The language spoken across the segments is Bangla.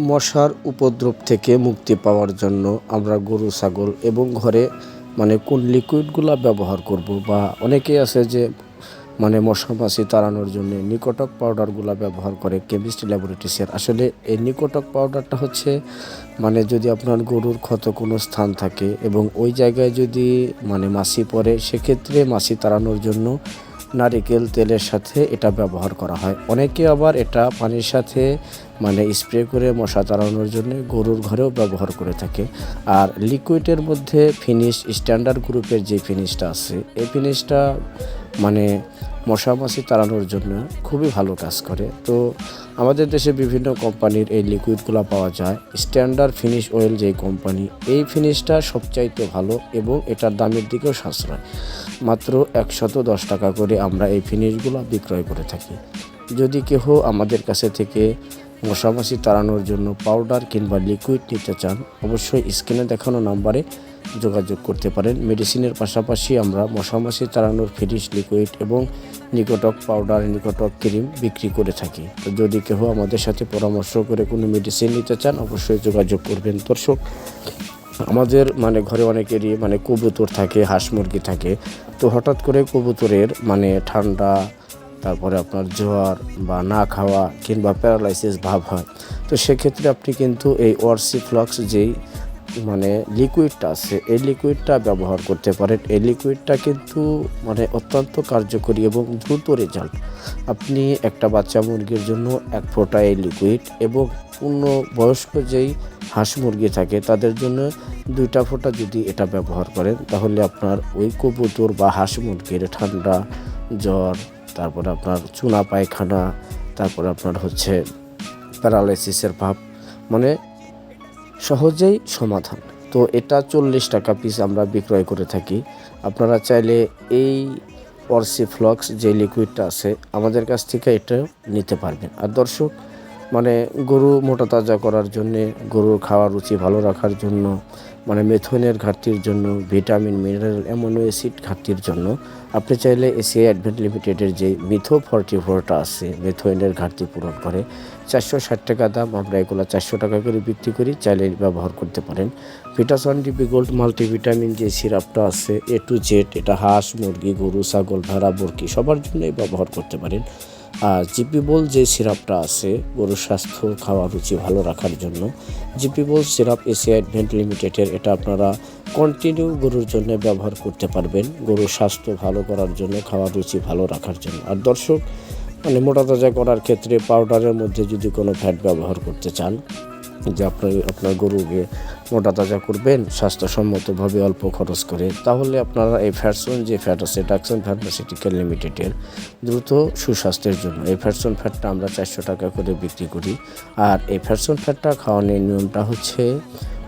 মশার উপদ্রব থেকে মুক্তি পাওয়ার জন্য আমরা গরু, ছাগল এবং ঘরে মানে কোন লিকুইডগুলো ব্যবহার করব বা অনেকেই আছে যে মানে মশা মাছি তাড়ানোর জন্য নিকটক পাউডারগুলো ব্যবহার করে কেমিস্ট্রি ল্যাবরেটরিসের আসলে এই নিকটক পাউডারটা হচ্ছে মানে যদি আপনার গরুর ক্ষত কোনো স্থান থাকে এবং ওই জায়গায় যদি মানে মাছি পড়ে, সেক্ষেত্রে মাছি তাড়ানোর জন্য নারিকেল তেলের সাথে এটা ব্যবহার করা হয়। অনেকে আবার এটা পানির সাথে মানে স্প্রে করে মশা তাড়ানোর জন্য গরুর ঘরেও ব্যবহার করে থাকে। আর লিকুইডের মধ্যে ফিনিশ, স্ট্যান্ডার্ড গ্রুপের যে ফিনিশটা আছে, এই ফিনিশটা মানে মশা মাছি তাড়ানোর জন্য খুবই ভালো কাজ করে। তো আমাদের দেশে বিভিন্ন কোম্পানির এই লিকুইডগুলো পাওয়া যায়। স্ট্যান্ডার্ড ফিনিশ অয়েল যে কোম্পানি, এই ফিনিশটা সবচাইতে ভালো এবং এটার দামের দিকেও সাশ্রয়। মাত্র একশত দশ টাকা করে আমরা এই ফিনিশগুলো বিক্রয় করে থাকি। যদি কেহ আমাদের কাছে থেকে মশামাছি তাড়ানোর জন্য পাউডার কিংবা লিকুইড নিতে চান, অবশ্যই স্ক্রিনে দেখানো নাম্বারে যোগাযোগ করতে পারেন। মেডিসিনের পাশাপাশি আমরা মশামাছি তাড়ানোর ফিনিশ লিকুইড এবং নিকোটক পাউডার, নিকোটক ক্রিম বিক্রি করে থাকি। তো যদি কেহ আমাদের সাথে পরামর্শ করে কোনো মেডিসিন নিতে চান, অবশ্যই যোগাযোগ করবেন। দর্শক, আমাদের মানে ঘরে অনেকেরই মানে কবুতর থাকে, হাঁস মুরগি থাকে। তো হঠাৎ করে কবুতরের মানে ঠান্ডা, তারপরে আপনার জ্বর বা না খাওয়া কিংবা প্যারালাইসিস ভাব হয়। তো সেক্ষেত্রে আপনি কিন্তু এই ওয়ার্সি ফ্লক্স যেই মানে লিকুইডটা আছে, এই লিকুইডটা ব্যবহার করতে পারেন। এই লিকুইডটা কিন্তু মানে অত্যন্ত কার্যকরী এবং দ্রুত রেজাল্ট আপনি একটা বাচ্চা মুরগির জন্য এক ফোঁটা এই লিকুইড এবং পূর্ণ বয়স্ক যেই হাঁস মুরগি থাকে, তাদের জন্য দুইটা ফোঁটা যদি এটা ব্যবহার করেন, তাহলে আপনার ওই কবুতর বা হাঁস মুরগির ঠান্ডা, জ্বর, তারপরে আপনার চুনা পায়খানা, তারপরে আপনার হচ্ছে প্যারালাইসিসের ভাব। মানে সহজেই সমাধান। তো এটা চল্লিশ টাকা পিস আমরা বিক্রয় করে থাকি। আপনারা চাইলে এই অর্সি ফ্লক্স যে লিকুইডটা আছে, আমাদের কাছ থেকে এটা নিতে পারবেন। আর দর্শক মানে গরু মোটা তাজা করার জন্যে, গরুর খাওয়া রুচি ভালো রাখার জন্য মানে মেথনের ঘাটতির জন্য ভিটামিন মিনারেল অ্যামোনো অ্যাসিড ঘাটতির জন্য। আপনি চাইলে এসিআই অ্যাডভেন্ট লিমিটেডের যে মিথো ফর্টি ফোরটা আছে মেথোনের ঘাটতি পূরণ করে। চারশো ষাট টাকা দাম, আমরা এগুলো চারশো টাকা করে বিক্রি করি, চাইলে ব্যবহার করতে পারেন। ভিটাসন ডিবি গোল্ড মাল্টিভিটামিন যে সিরাপটা আছে এ টু জেড এটা হাঁস, মুরগি, গরু, ছাগল, ভেড়া, বরকি, সবার জন্যই ব্যবহার করতে পারেন। আর জিপি বল যে সিরাপটা আছে, গরুর স্বাস্থ্য, খাওয়া, রুচি ভালো রাখার জন্য জিপি বল সিরাপ এসিআই অ্যাডভেন্ট লিমিটেডের এটা আপনারা কন্টিনিউ গরুর জন্য ব্যবহার করতে পারবেন। গরুর স্বাস্থ্য ভালো করার জন্য খাওয়ার রুচি ভালো রাখার জন্য। আর দর্শক মানে মোটা তাজা করার ক্ষেত্রে পাউডারের মধ্যে যদি কোনো ফ্যাট ব্যবহার করতে চান যে আপনার আপনার গরুকে মোটা তাজা করবেন, স্বাস্থ্যসম্মতভাবে অল্প খরচ করে, তাহলে আপনারা এই ফ্যাটসন যে ফ্যাট আছে ডাকসন ফার্মাসিউটিক্যাল লিমিটেডের দ্রুত সুস্বাস্থ্যের জন্য, এই ফ্যাটসন ফ্যাটটা আমরা চারশো টাকা করে বিক্রি করি। আর এই ফ্যাটসন ফ্যাটটা খাওয়ানোর নিয়মটা হচ্ছে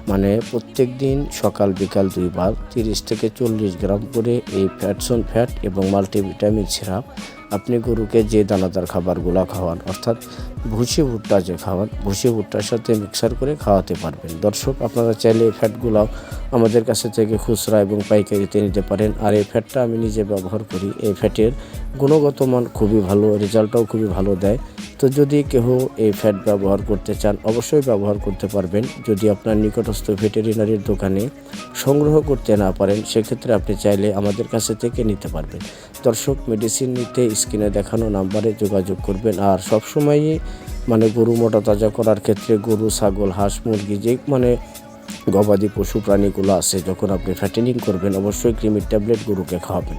মানে প্রত্যেক দিন সকাল, বিকাল দুইবার তিরিশ থেকে চল্লিশ গ্রাম করে এই ফ্যাটসন ফ্যাট এবং মাল্টিভিটামিন সিরাপ আপনি গরুকে যে দানাদার খাবারগুলো খাওয়ান, অর্থাৎ ভুসি ভুট্টা যে খাওয়ান ভুসি ভুট্টার সাথে মিক্সার করে খাওয়াতে পারবেন। দর্শক, আপনারা চাইলে এই ফ্যাটগুলো আমাদের কাছে থেকে খুচরা এবং পাইকারিতে নিতে পারেন। আর এই ফ্যাটটা আমি নিজে ব্যবহার করি। এই ফ্যাটের গুণগত মান খুবই ভালো, রেজাল্টটাও খুবই ভালো দেয়। তো যদি কেহ এই ফ্যাট ব্যবহার করতে চান, অবশ্যই ব্যবহার করতে পারবেন। যদি আপনার নিকটস্থ ভেটেরিনারির দোকানে সংগ্রহ করতে না পারেন, সেক্ষেত্রে আপনি চাইলে আমাদের কাছে থেকে নিতে পারবেন। দর্শক, মেডিসিন নিতে স্ক্রিনে দেখানো নাম্বারে যোগাযোগ করবেন। আর সবসময়ই মানে গরু মোটা তাজা করার ক্ষেত্রে গরু, ছাগল, হাঁস, মুরগি, যে মানে গবাদি পশু, প্রাণীগুলো আছে, যখন আপনি ফ্যাটেনিং করবেন, অবশ্যই ক্রিমির ট্যাবলেট গরুকে খাওয়াবেন।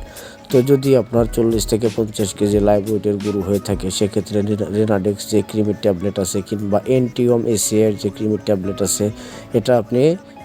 তো যদি আপনার চল্লিশ থেকে পঞ্চাশ কেজি লাইভ ওয়েটের গরু হয়ে থাকে, সেক্ষেত্রে রেনাডেক্স যে ক্রিমির ট্যাবলেট আছে কিংবা এনটিওম এসিআর যে ক্রিমির ট্যাবলেট আছে, এটা আপনি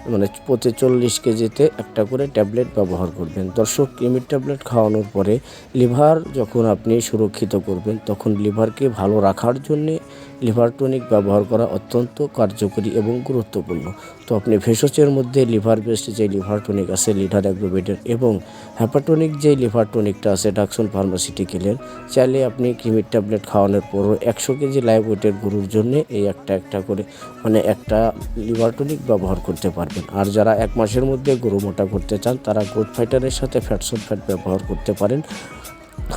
মানে প্রতি চল্লিশ কেজিতে একটা করে ট্যাবলেট ব্যবহার করবেন। দর্শক ক্রিমির ট্যাবলেট খাওয়ানোর পরে লিভার যখন আপনি সুরক্ষিত করবেন, তখন লিভারকে ভালো রাখার জন্যে লিভার টনিক ব্যবহার করা অত্যন্ত কার্যকরী এবং গুরুত্বপূর্ণ। তো আপনি ভেষজের মধ্যে লিভার বেস্ট যে লিভার টনিক আছে লিডার অ্যাগ্রোভেটের এবং হ্যাপাটনিক যে লিভার টনিকটা আছে, ডাকসন ফার্মাসিটি ফার্মাসিউটিক্যালের, চাইলে আপনি ক্রিমির ট্যাবলেট খাওয়ানোর পরও একশো কেজি লাইভ ওয়েটের গরুর জন্য এই একটা একটা করে মানে একটা লিভার টনিক ব্যবহার করতে পারবেন। আর যারা এক মাসের মধ্যে গরু মোটা করতে চান, তারা গ্রোথ ফাইটারের সাথে ফ্যাটসন ফ্যাট ব্যবহার করতে পারেন।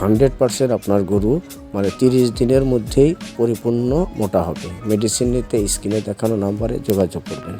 হান্ড্রেড পারসেন্ট আপনার গরু মানে তিরিশ দিনের মধ্যেই পরিপূর্ণ মোটা হবে। মেডিসিন নিতে স্ক্রিনে দেখানো নাম্বারে যোগাযোগ করবেন।